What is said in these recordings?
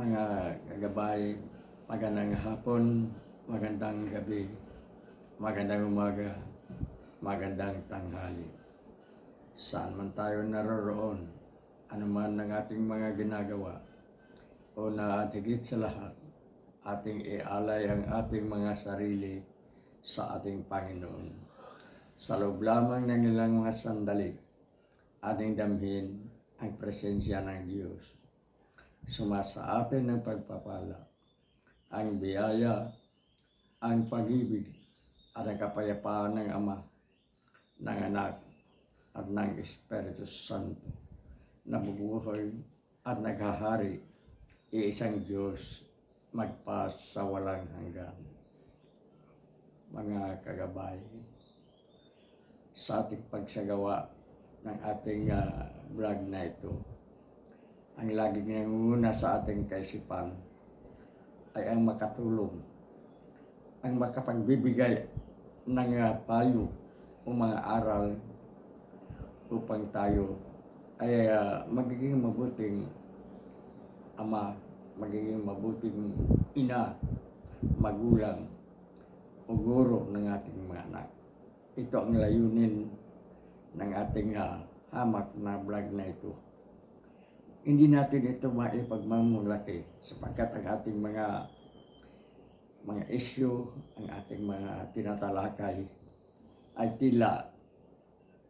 mga kagabay, magandang hapon, magandang gabi, magandang umaga, magandang tanghali. Saan man tayo naroroon, anuman ang ating mga ginagawa, o na at higit sa lahat, ating ialay ang ating mga sarili sa ating Panginoon. Sa loob lamang ng ilang mga sandali, ating damhin ang presensya ng Diyos. Sumasa atin ng pagpapala, ang biyaya, ang pag-ibig, at ang kapayapaan ng Ama, ng Anak, at ng Espiritu Santo, na bubuhay at naghahari, iisang Diyos, magpas sa walang hanggan. Mga kagabay, sa ating pagsagawa ng ating ah, vlog na ito, ang laging nangunguna sa ating kaisipan ay ang makatulong, ang makapagbibigay ng ah, payo o mga aral upang tayo ay ah, magiging mabuting ama, magiging mabuting ina, magulang, o guro ng ating mga anak. Ito ang layunin ng ating ah, hamak na vlog na ito. Hindi natin ito maipagmamulaki sapagkat ang ating mga mga issue, ang ating mga tinatalakay ay tila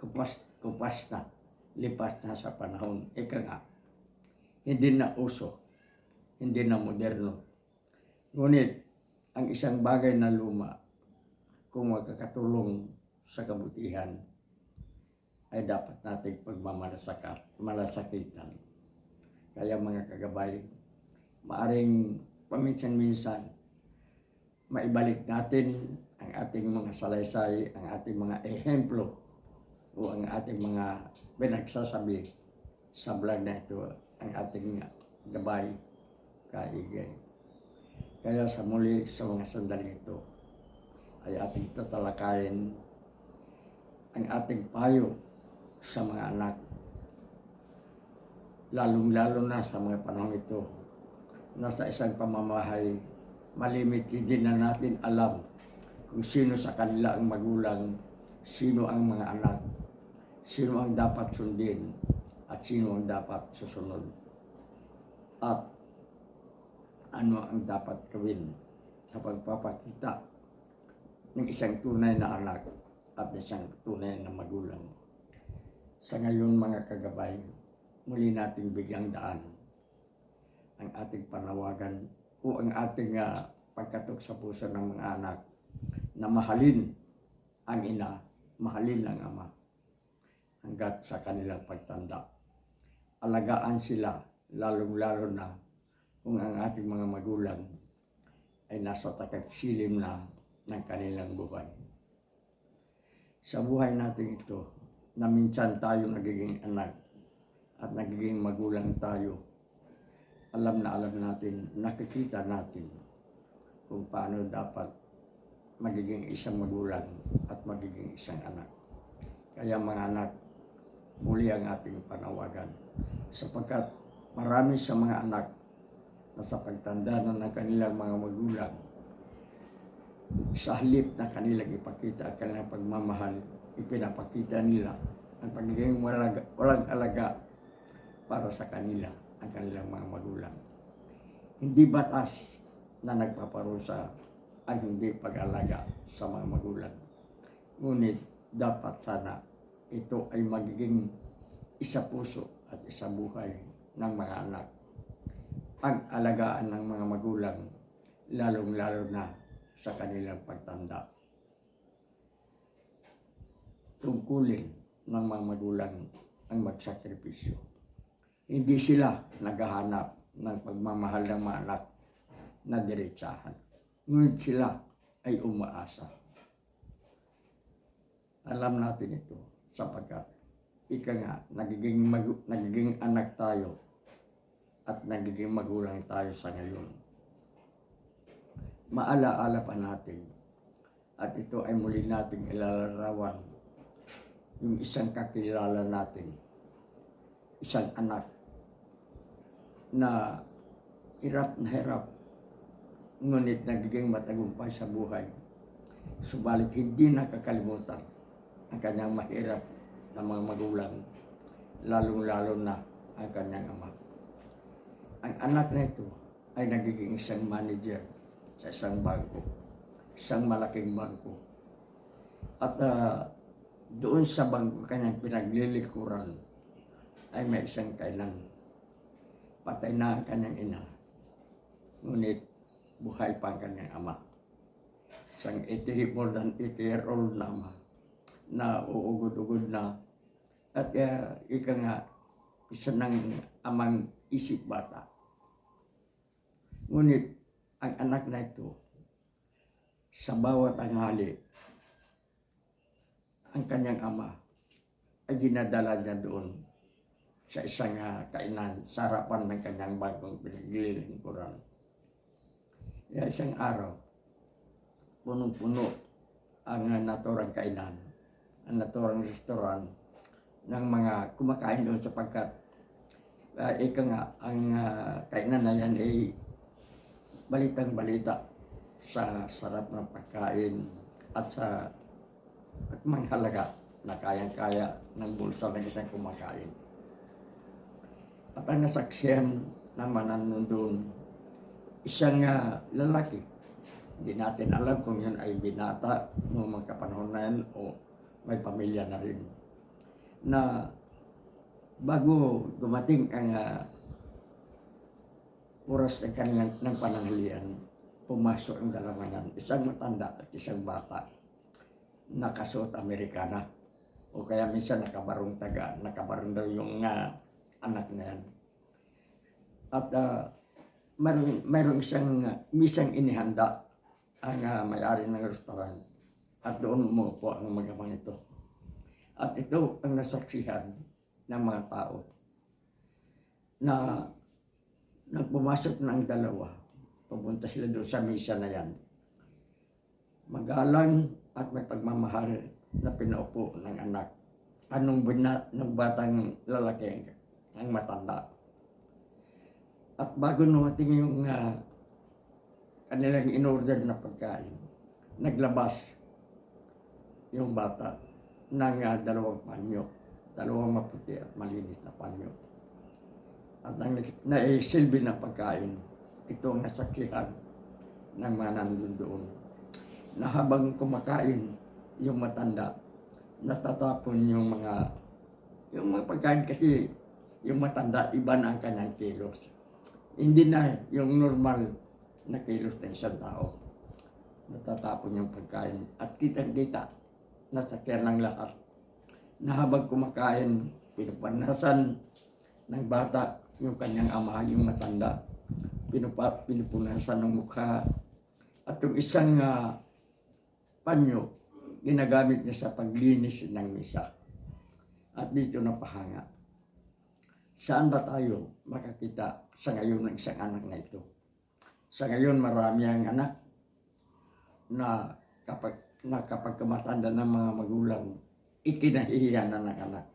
kupas, kupas na, lipas na sa panahon. Ika nga, hindi na uso, hindi na moderno. Ngunit, ang isang bagay na luma, kung magkakatulong sa kabutihan, ay dapat nating pagmamalasakat, malasakitan. Kaya mga kagabay, maaring paminsan-minsan, maibalik natin ang ating mga salaysay, ang ating mga ehemplo, o ang ating mga pinagsasabi sa vlog na ito, ang ating gabay, kaigay. Kaya sa muli, sa mga sandaling ito, ay ating tatalakayin ang ating payo sa mga anak. Lalong-lalo na sa mga panahon ito, nasa isang pamamahay, malimit hindi na natin alam kung sino sa kanila ang magulang, sino ang mga anak, sino ang dapat sundin, at sino ang dapat susunod. At ano ang dapat gawin sa pagpapakita ng isang tunay na anak at isang tunay na magulang. Sa ngayon mga kagabay, muli nating bigyang daan ang ating panawagan o ang ating uh, pagkatok sa puso ng mga anak na mahalin ang ina, mahalin ang ama hanggat sa kanilang pagtanda. Alagaan sila, lalong-lalo na kung ang ating mga magulang ay nasa takagsilim na ng kanilang buhay. Sa buhay natin ito, na minsan tayo nagiging anak at nagiging magulang tayo, alam na alam natin, nakikita natin kung paano dapat magiging isang magulang at magiging isang anak. Kaya mga anak, muli ang ating panawagan sapagkat marami sa mga anak na sa pagtanda na ng kanilang mga magulang sa halip na kanilang ipakita ang kanilang pagmamahal, ipinapakita nila ang pagiging walang, walang alaga para sa kanila ang kanilang mga magulang. Hindi batas na nagpaparusa ang hindi pag-alaga sa mga magulang. Ngunit dapat sana ito ay magiging isa puso at isa buhay ng mga anak. Pag-alagaan ng mga magulang, lalong-lalo na sa kanilang pagtanda. Tungkulin ng mga magulang ang magsakripisyo. Hindi sila naghahanap ng pagmamahal ng mga anak na diretsahan. Ngunit sila ay umaasa. Alam natin ito sapagkat ika nga, nagiging, mag- nagiging anak tayo at nagiging magulang tayo sa ngayon. Maalaala pa natin at ito ay muli nating ilalarawan yung isang kakilala natin, isang anak na hirap na hirap, ngunit nagiging matagumpay sa buhay. Subalit hindi nakakalimutan ang kanyang mahirap na mga magulang, lalong-lalo na ang kanyang ama. Ang anak na ito ay nagiging isang manager sa isang bangko, isang malaking bangko. At ah, doon sa bangko kanyang pinaglilikuran ay may isang kainan. Patay na ang kanyang ina. Ngunit buhay pa ang kanyang ama. Isang 80, more than 80 year old na ama na uugod-ugod na at uh, ika nga isa ng amang isip bata. Ngunit ang anak na ito sa bawat tanghali ang kanyang ama ay dinadala niya doon sa isang ah, kainan sa harapan ng kanyang bagong pinaglilingkuran. Kaya isang araw, punong-puno ang ah, naturang kainan, ang naturang restoran ng mga kumakain doon sapagkat uh, ika nga, ang ah, kainan na yan ay balitang balita sa sarap ng pagkain at sa at manghalaga na kayang-kaya ng bulsa ng isang kumakain. At ang nasaksihan naman nandun, isang ah, lalaki. Hindi natin alam kung yun ay binata noong mga kapanahon na yan o may pamilya na rin. Na bago dumating ang ah, oras ng kanilang ng pananghalian, pumasok ang dalawa yan, isang matanda at isang bata, nakasuot Amerikana. O kaya minsan nakabarong taga, nakabarong daw yung ah, anak na yan. At uh, mayroong, mayroong isang, uh, misang inihanda ang ah, may-ari ng restaurant. At doon umupo ang magamang ito. At ito ang nasaksihan ng mga tao na nang pumasok ng dalawa, pupunta sila doon sa misa na yan. Magalang at may pagmamahal na pinaupo ng anak. Anong bina ng batang lalaki ang, matanda. At bago numating yung ah, kanilang in-order na pagkain, naglabas yung bata ng ah, dalawang panyo, dalawang maputi at malinis na panyo. At ang naisilbi na pagkain, ito ang nasaksihan ng mga nandun doon. Na habang kumakain yung matanda, natatapon yung mga yung mga pagkain kasi yung matanda, iba na ang kanyang kilos. Hindi na yung normal na kilos ng isang tao. Natatapon yung pagkain. At kitang-kita, nasa ng lahat. Na habang kumakain, pinupanasan ng bata yung kanyang ama, yung matanda. Pinupa, pinupunasan ng mukha. At yung isang ah, panyo, ginagamit niya sa paglinis ng misa. At dito napahanga. Saan ba tayo makakita sa ngayon ng isang anak na ito? Sa ngayon marami ang anak na kapag, na kapag kumatanda ng mga magulang, ikinahihiya na ng anak.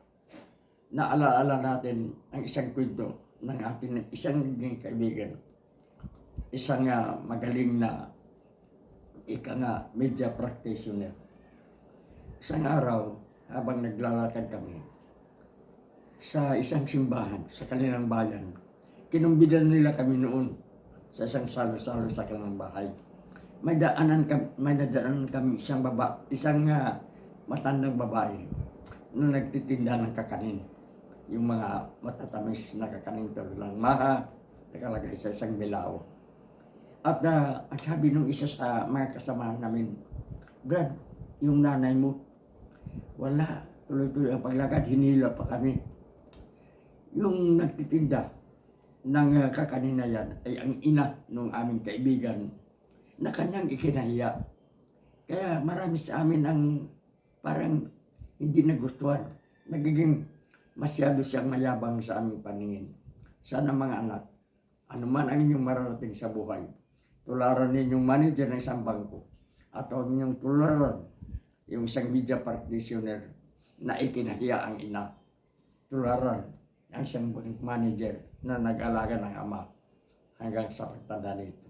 Naalaala natin ang isang kwento ng ating isang naging kaibigan. Isang ah, magaling na ika nga media practitioner. Isang araw, habang naglalakad kami, sa isang simbahan sa kanilang bayan. Kinumbidan nila kami noon sa isang salo-salo sa kanilang bahay. May daanan kami, may nadaanan kami isang baba, isang uh, matandang babae na nagtitinda ng kakanin. Yung mga matatamis na kakanin tulad ng maha, nakalagay sa isang bilaw. At uh, ang sabi nung isa sa mga kasamahan namin, Brad, yung nanay mo, wala, tuloy-tuloy ang paglakad, hinila pa kami yung nagtitinda ng uh, kakanina yan ay ang ina ng aming kaibigan na kanyang ikinahiya. Kaya marami sa amin ang parang hindi nagustuhan. Nagiging masyado siyang mayabang sa aming paningin. Sana mga anak, anuman ang inyong mararating sa buhay, tularan ninyong manager ng isang bangko at huwag ninyong tularan yung isang media practitioner na ikinahiya ang ina. Tularan ang isang manager na nag-alaga ng ama. hanggang sa pagtanda nito.